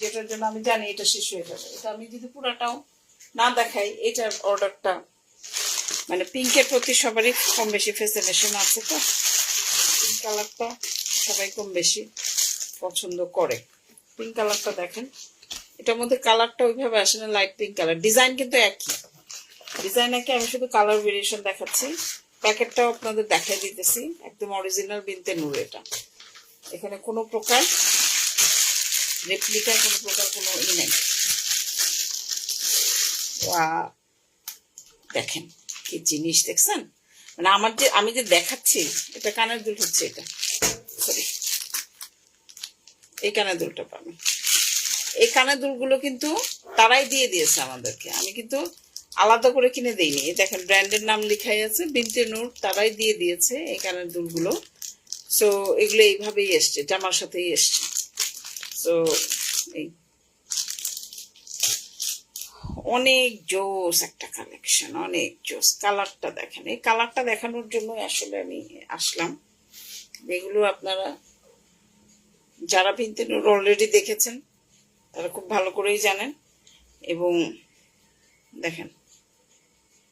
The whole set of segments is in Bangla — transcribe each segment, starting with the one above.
যেটার জন্য আমি জানি এটা শেষ হয়ে যাবে। এটা আমি যদি পুরাটাও না দেখাই, এটার অর্ডারটা মানে পিঙ্কের প্রতি সবারই কম বেশি ফেসিনেশন আছে তো? পিঙ্ক কালারটা সবাই কম বেশি পছন্দ করে। পিঙ্ক কালারটা দেখেন। এটার মধ্যে কালারটা ওইভাবে আসে না লাইট পিঙ্ক কালার ডিজাইন কিন্তু একই। ডিজাইন একই, আমি শুধু কালার ভেরিয়েশন দেখাচ্ছি। প্যাকেটটাও আপনাদের দেখাই দিতেছি। একদম অরিজিনাল বিনতে নূর এটা। এখানে কোনো প্রকার রেপ্লিকা কোনো প্রকার কোনো ই নেই। দেখেন কি জিনিস দেখছেন? মানে আমার যে, আমি যে দেখাচ্ছি, এটা কানের দুল হচ্ছে এটা। সরি এই কানের দুলটা পাবেন এই কানের দুলগুলো কিন্তু তারাই দিয়ে দিয়েছে আমাদেরকে। আমি কিন্তু আলাদা করে কিনে দিইনি। দেখেন, ব্র্যান্ডের নাম লেখাই আছে বিনতে নূর তারাই দিয়ে দিয়েছে এই কানের দুলগুলো। সো এগুলো এইভাবেই এসছে জামার সাথেই এসছে। সো এই অনেক জোস একটা কালেকশন অনেক জোস। কালারটা দেখেন, এই কালারটা দেখানোর জন্য আসলে আমি আসলাম। এগুলো আপনারা যারা ভিনতে অলরেডি দেখেছেন, তারা খুব ভালো করেই জানেন। এবং দেখেন,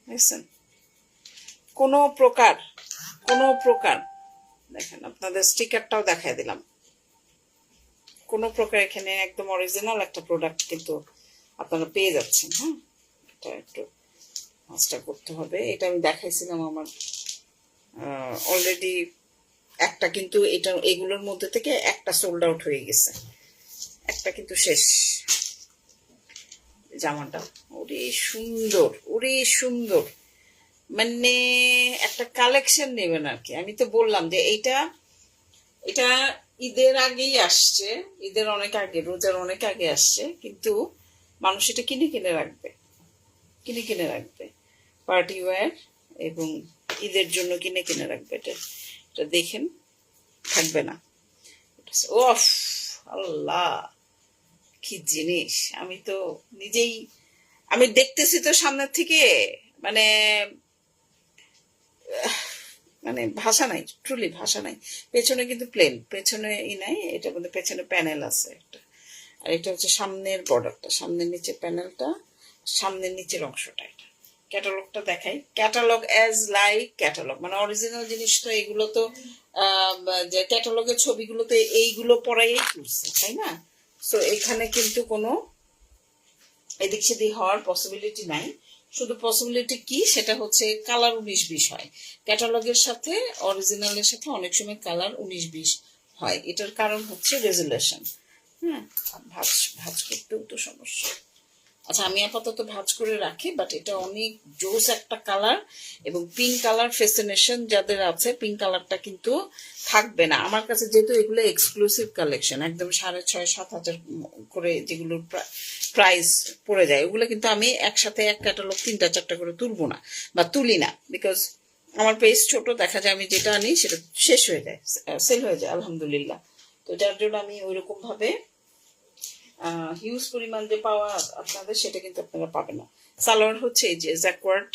দেখছেন? কোনো প্রকার কোনো প্রকার, দেখেন আপনাদের স্টিকারটাও দেখাই দিলাম। কোনো প্রকার এখানে একদম অরিজিনাল একটা প্রোডাক্ট কিন্তু আপনারা পেয়ে যাচ্ছেন হ্যাঁ? এটা একটু মাস্টার করতে হবে। এটা আমি দেখাইছিলাম আমার অলরেডি একটা কিন্তু এটা, এগুলোর মধ্যে থেকে একটা সোল্ড আউট হয়ে গেছে। একটা কিন্তু শেষ। জামাটা, ওরে সুন্দর ওরে সুন্দর। মানে একটা কালেকশন নেবেন আর কি। আমি তো বললাম যে এইটা, এটা ঈদের আগেই আসছে, ঈদের অনেক আগে, রোজার অনেক আগে আসছে, কিন্তু মানুষ এটা কিনে কিনে রাখবে, কিনে কিনে রাখবে, পার্টি ওয়্যার এবং ঈদের জন্য কিনে কিনে রাখবে, এটা এটা দেখেন, থাকবে না। ওফ, আল্লাহ, কি জিনিস, আমি তো নিজেই, আমি দেখতেছি তো সামনের থেকে মানে মানে ভাষা নাই ট্রুলি ভাষা নাই। পেছনে কিন্তু প্লেন পেছনে ই নাই, এটার মধ্যে পেছনে প্যানেল আছে একটা। আর এটা হচ্ছে সামনের বর্ডারটা সামনের নিচে প্যানেলটা সামনের নিচের অংশটা এটা। ক্যাটালগটা দেখাই। ক্যাটালগ অ্যাজ লাইক ক্যাটালগ মানে অরিজিনাল জিনিস তো এগুলো তো যে ক্যাটালগের ছবিগুলো তো এইগুলো পড়াই তুলছে, তাই না? সো এখানে কিন্তু কোনো এদিক সেদিক হওয়ার পসিবিলিটি নাই। শুধু পসিবিলিটি কি? সেটা হচ্ছে কালার উনিশ বিশ হয়। ক্যাটালগের সাথে অরিজিনালের সাথে অনেক সময় কালার উনিশ বিশ হয়। এটার কারণ হচ্ছে রেজুলেশন হ্যাঁ ভাজ ভাজ করতেও তো সমস্যা। আচ্ছা আমি আপাতত ভাজ করে রাখি বাট এটা অনেক জোস একটা কালার এবং পিঙ্ক কালার ফেসিনেশন যাদের আছে পিঙ্ক কালারটা কিন্তু থাকবে না। আমার কাছে যেহেতু এগুলো এক্সক্লুসিভ কালেকশন একদম সাড়ে ছয়, সাত হাজার করে যেগুলোর প্রাইস পড়ে যায়, ওগুলো কিন্তু আমি একসাথে এক ক্যাটালগ তিনটা, চারটা করে তুলবো না বা তুলি না বিকজ আমার পেজ ছোট, দেখা যায় আমি যেটা আনি সেটা শেষ হয়ে যায় সেল হয়ে যায়, আলহামদুলিল্লাহ। তো যার জন্য আমি ওইরকম ভাবে হিউজ পরিমাণ যে পাওয়া আপনাদের, সেটা কিন্তু আপনারা পাবেন না। সালোয়ার হচ্ছে এই যে jacquard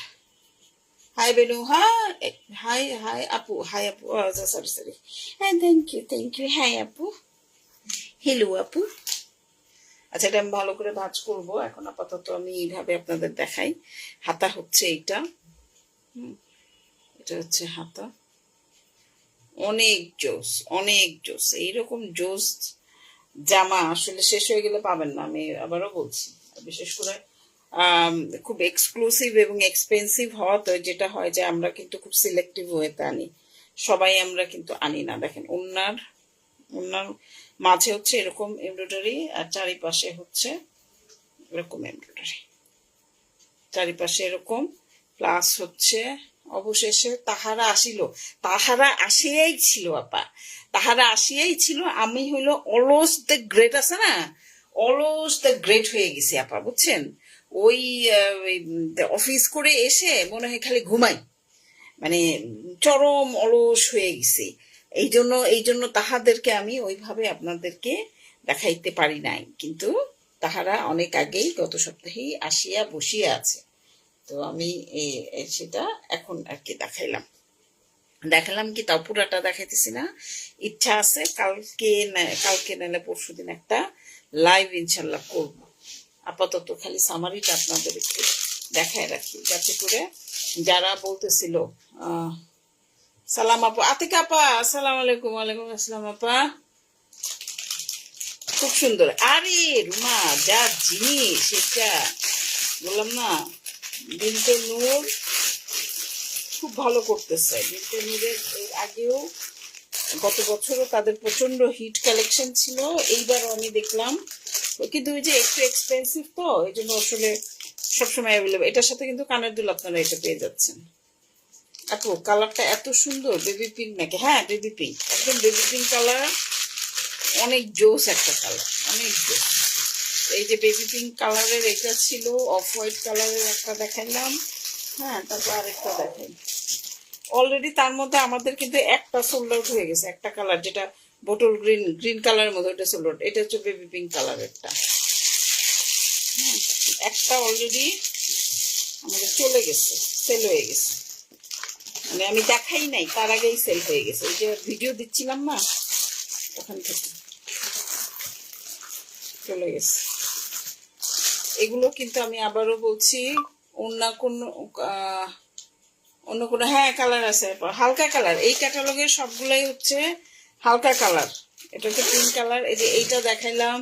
hi Benu hi hi hi আপু হাই আপু সরি সরি হ্যাঁ thank you thank you hi আপু হ্যালো আপু আচ্ছা এটা আমি ভালো করে ভাজ করব। এখন আপাতত আমি এইভাবে আপনাদের দেখাই। হাতা হচ্ছে এইটা। এটা হচ্ছে হাতা। অনেক জোস অনেক জোস। এইরকম জোস জামা আসলে শেষ হয়ে গেলে পাবেন না, আমি আবারও বলছি। বিশেষ করে খুব এক্সক্লুসিভ এবং এক্সপেন্সিভ হওয়া তো যেটা হয় যে আমরা কিন্তু খুব সিলেক্টিভ ওয়েতে আনি। সবাই আমরা কিন্তু আনি না। দেখেন, ওনার ওনার মাঝে হচ্ছে এরকম এমব্রয়ডারি আর চারিপাশে হচ্ছে এরকম এমব্রয়ডারি চারিপাশে এরকম প্লাস হচ্ছে অবশেষে তাহারা আসিল। তাহারা আসিয়াই ছিল, আপা। তাহারা আসিয়াই ছিল, আমি হইল অলস দ্য গ্রেট আছে না? অলস দ্য গ্রেট হয়ে গেছি, আপা, বুঝছেন? ওই অফিস করে এসে মনে হয় খালি ঘুমাই। মানে চরম অলস হয়ে গেছি। এই জন্য এই জন্য তাহাদেরকে আমি ওইভাবে আপনাদেরকে দেখাইতে পারি নাই। কিন্তু তাহারা অনেক আগেই গত সপ্তাহেই আসিয়া বসিয়া আছে। তো আমি সেটা এখন আর কি দেখাইলাম। দেখালাম কি, তাও পুরাটা দেখাইতেছি না। ইচ্ছা আছে কালকে কালকে নাহলে পরশু দিন একটা লাইভ ইনশাল্লাহ করব। আপাতত খালি সামারিটা আপনাদের একটু দেখায় রাখি, যাতে করে যারা বলতেছিল সালাম আপা, আতিক আপা, আসসালামু আলাইকুম আলাইকুম আসসালাম আপা। খুব সুন্দর। আরে রুমা, যা জিনিস এটা বললাম না। বিনতে নূর খুব ভালো করতেছে। বিনতে নূরের এর আগেও গত বছরও তাদের প্রচণ্ড হিট কালেকশন ছিল এইবার আমি দেখলাম। কিন্তু ওই যে একটু এক্সপেন্সিভ তো এই জন্য আসলে সবসময় অ্যাভেলেবল এটার সাথে কিন্তু কানের দুল আপনারা এটা পেয়ে যাচ্ছেন। আপু কালারটা এত সুন্দর বেবি পিঙ্ক নাকি? হ্যাঁ বেবি পিঙ্ক একদম বেবি পিঙ্ক কালার অনেক জোস একটা কালার অনেক জোস। এই যে বেবি পিঙ্ক কালারের এটা ছিল অফ হোয়াইট কালারের একটা দেখাইলাম হ্যাঁ তারপর আরেকটা দেখাই। অলরেডি তার মধ্যে আমাদের কিন্তু একটা সোল্ড আউট হয়ে গেছে, একটা কালার যেটা বোটল গ্রিন গ্রিন কালারের মধ্যে ওটা সোল্ড আউট এটা হচ্ছে বেবি পিঙ্ক কালারেরটা একটা অলরেডি আমাদের চলে গেছে সেল হয়ে গেছে। মানে আমি দেখাই নাই, তার আগেই সেল হয়ে গেছে। এই যে ভিডিও দিচ্ছিলাম না, ওখান থেকে চলে গেছে। এগুলো কিন্তু আমি আবারও বলছি, অন্য কোনো অন্য কোনো হ্যাঁ কালার আছে, হালকা কালার এই ক্যাটালগের সবগুলোই হচ্ছে হালকা কালার এটা হচ্ছে পিঙ্ক কালার এই যে এইটা দেখাইলাম।